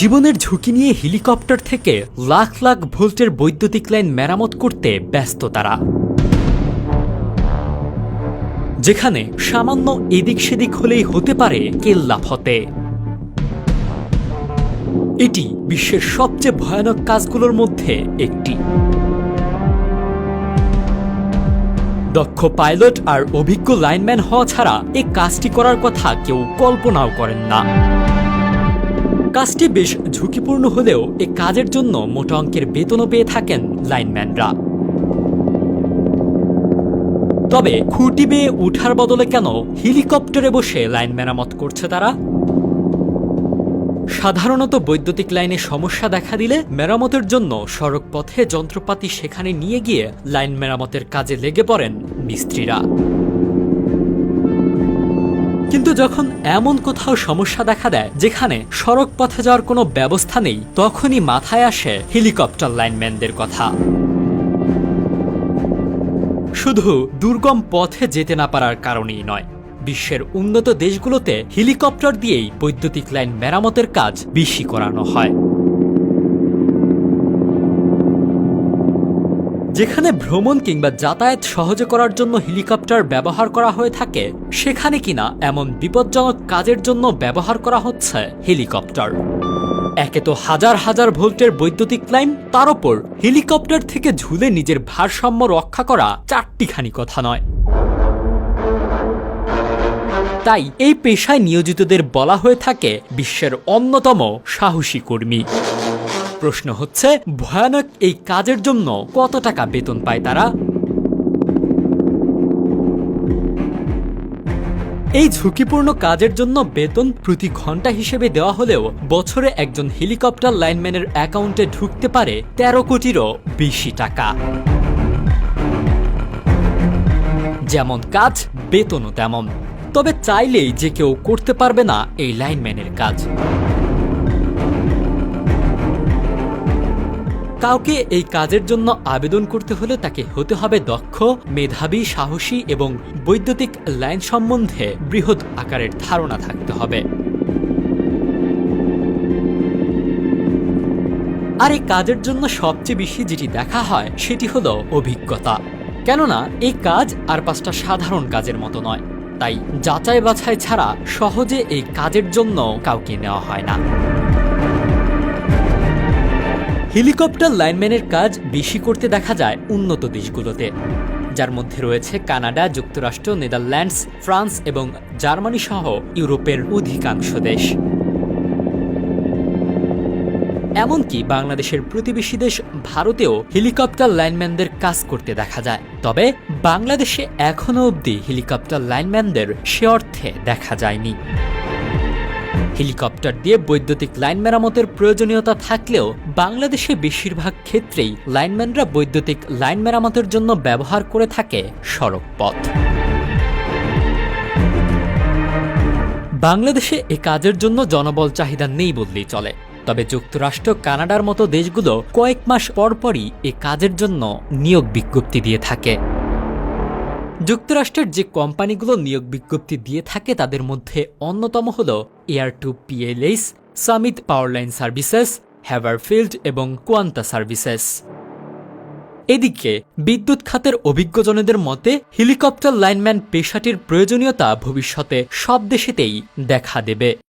জীবনের ঝুঁকি নিয়ে হেলিকপ্টার থেকে লাখ লাখ ভোল্টের বৈদ্যুতিক লাইন মেরামত করতে ব্যস্ত তারা। যেখানে সামান্য এদিক সেদিক হলেই হতে পারে কেল্লা ফতে। এটি বিশ্বের সবচেয়ে ভয়ানক কাজগুলোর মধ্যে একটি। দক্ষ পাইলট আর অভিজ্ঞ লাইনম্যান হওয়া ছাড়া এই কাজটি করার কথা কেউ কল্পনাও করেন না। কাজটি বেশ ঝুঁকিপূর্ণ হলেও এ কাজের জন্য মোটা অঙ্কের বেতনও পেয়ে থাকেন লাইনম্যানরা। তবে খুঁটি বেয়ে উঠার বদলে কেন হেলিকপ্টারে বসে লাইন মেরামত করছে তারা? সাধারণত বৈদ্যুতিক লাইনে সমস্যা দেখা দিলে মেরামতের জন্য সড়ক পথে যন্ত্রপাতি সেখানে নিয়ে গিয়ে লাইন মেরামতের কাজে লেগে পড়েন মিস্ত্রিরা। কিন্তু যখন এমন কোথাও সমস্যা দেখা দেয়, যেখানে সড়ক পথে যাওয়ার কোনো ব্যবস্থা নেই, তখনই মাথায় আসে হেলিকপ্টার লাইনম্যানদের কথা। শুধু দুর্গম পথে যেতে না পারার কারণেই নয়, বিশ্বের উন্নত দেশগুলোতে হেলিকপ্টার দিয়েই বৈদ্যুতিক লাইন মেরামতের কাজ বেশি করানো হয়। যেখানে ভ্রমণ কিংবা যাতায়াত সহজে করার জন্য হেলিকপ্টার ব্যবহার করা হয়ে থাকে, সেখানে কিনা এমন বিপজ্জনক কাজের জন্য ব্যবহার করা হচ্ছে হেলিকপ্টার। একে তো হাজার হাজার ভোল্টের বৈদ্যুতিক লাইন, তার ওপর হেলিকপ্টার থেকে ঝুলে নিজের ভারসাম্য রক্ষা করা চারটিখানি কথা নয়। তাই এই পেশায় নিয়োজিতদের বলা হয়ে থাকে বিশ্বের অন্যতম সাহসী কর্মী। প্রশ্ন হচ্ছে, ভয়ানক এই কাজের জন্য কত টাকা বেতন পায় তারা? এই ঝুঁকিপূর্ণ কাজের জন্য বেতন প্রতি ঘণ্টা হিসেবে দেওয়া হলেও বছরে একজন হেলিকপ্টার লাইনম্যানের অ্যাকাউন্টে ঢুকতে পারে তেরো কোটিরও বেশি টাকা। যেমন কাজ, বেতনও তেমন। তবে চাইলেই যে কেউ করতে পারবে না এই লাইনম্যানের কাজ। কাউকে এই কাজের জন্য আবেদন করতে হলে তাকে হতে হবে দক্ষ, মেধাবী, সাহসী এবং বৈদ্যুতিক লাইন সম্বন্ধে বৃহৎ আকারের ধারণা থাকতে হবে। আর এই কাজের জন্য সবচেয়ে বেশি যেটি দেখা হয়, সেটি হলো অভিজ্ঞতা। কেননা, এই কাজ আর পাঁচটা সাধারণ কাজের মতো নয়। তাই যাচাই বাছাই ছাড়া সহজে এই কাজের জন্য কাউকে নেওয়া হয় না। হেলিকপ্টার লাইনম্যানের কাজ বেশি করতে দেখা যায় উন্নত দেশগুলোতে। যার মধ্যে রয়েছে কানাডা, যুক্তরাষ্ট্র, নেদারল্যান্ডস, ফ্রান্স এবং জার্মানি সহ ইউরোপের অধিকাংশ দেশ। এমনকি বাংলাদেশের প্রতিবেশী দেশ ভারতেও হেলিকপ্টার লাইনম্যানদের কাজ করতে দেখা যায়। তবে বাংলাদেশে এখনও অবধি হেলিকপ্টার লাইনম্যানদের সে অর্থে দেখা যায়নি। হেলিকপ্টার দিয়ে বৈদ্যুতিক লাইন মেরামতের প্রয়োজনীয়তা থাকলেও বাংলাদেশে বেশিরভাগ ক্ষেত্রেই লাইনম্যানরা বৈদ্যুতিক লাইন মেরামতের জন্য ব্যবহার করে থাকে সড়ক পথ বাংলাদেশে এ কাজের জন্য জনবল চাহিদা নেই বললেই চলে। তবে যুক্তরাষ্ট্র, কানাডার মতো দেশগুলো কয়েক মাস পরপরই এ কাজের জন্য নিয়োগ বিজ্ঞপ্তি দিয়ে থাকে। যুক্তরাষ্ট্রের যে কোম্পানিগুলো নিয়োগ বিজ্ঞপ্তি দিয়ে থাকে তাদের মধ্যে অন্যতম হল Air two PLS Summit Powerline Services, Haverfield এবং কোয়ান্তা সার্ভিসেস। এদিকে, বিদ্যুৎ খাতের অভিজ্ঞজনদের মতে, হেলিকপ্টার লাইনম্যান পেশাটির প্রয়োজনীয়তা ভবিষ্যতে সব দেশেতেই দেখা দেবে।